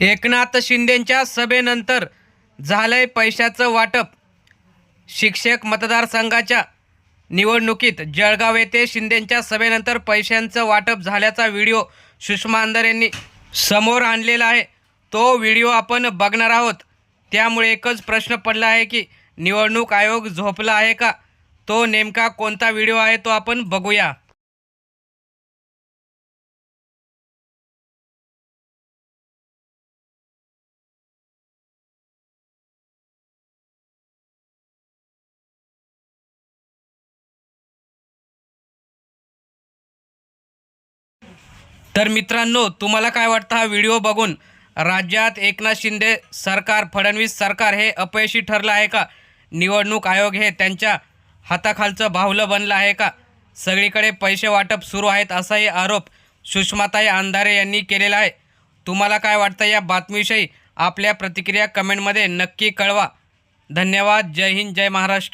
एकनाथ शिंदेंच्या सभेनंतर झालंय पैशाचं वाटप. शिक्षक मतदारसंघाच्या निवडणुकीत जळगाव येथे शिंदेंच्या सभेनंतर पैशांचं वाटप झाल्याचा व्हिडिओ सुषमा अंधारे यांनी समोर आणलेला आहे. तो व्हिडिओ आपण बघणार आहोत. त्यामुळे एकच प्रश्न पडला आहे की निवडणूक आयोग झोपला आहे का? तो नेमका कोणता व्हिडिओ आहे तो आपण बघूया. तर मित्रांनो तुम्हाला काय वाटतं हा व्हिडिओ बघून? राज्यात एकनाथ शिंदे सरकार फडणवीस सरकार हे अपयशी ठरलं आहे का? निवडणूक आयोग हे त्यांच्या हाताखालचं बाहुलं बनलं आहे का? सगळीकडे पैसे वाटप सुरू आहेत असाही आरोप सुषमाताई अंधारे यांनी केलेला आहे. तुम्हाला काय वाटतं या बातमीविषयी? आपल्या प्रतिक्रिया कमेंटमध्ये नक्की कळवा. धन्यवाद. जय हिंद जय महाराष्ट्र.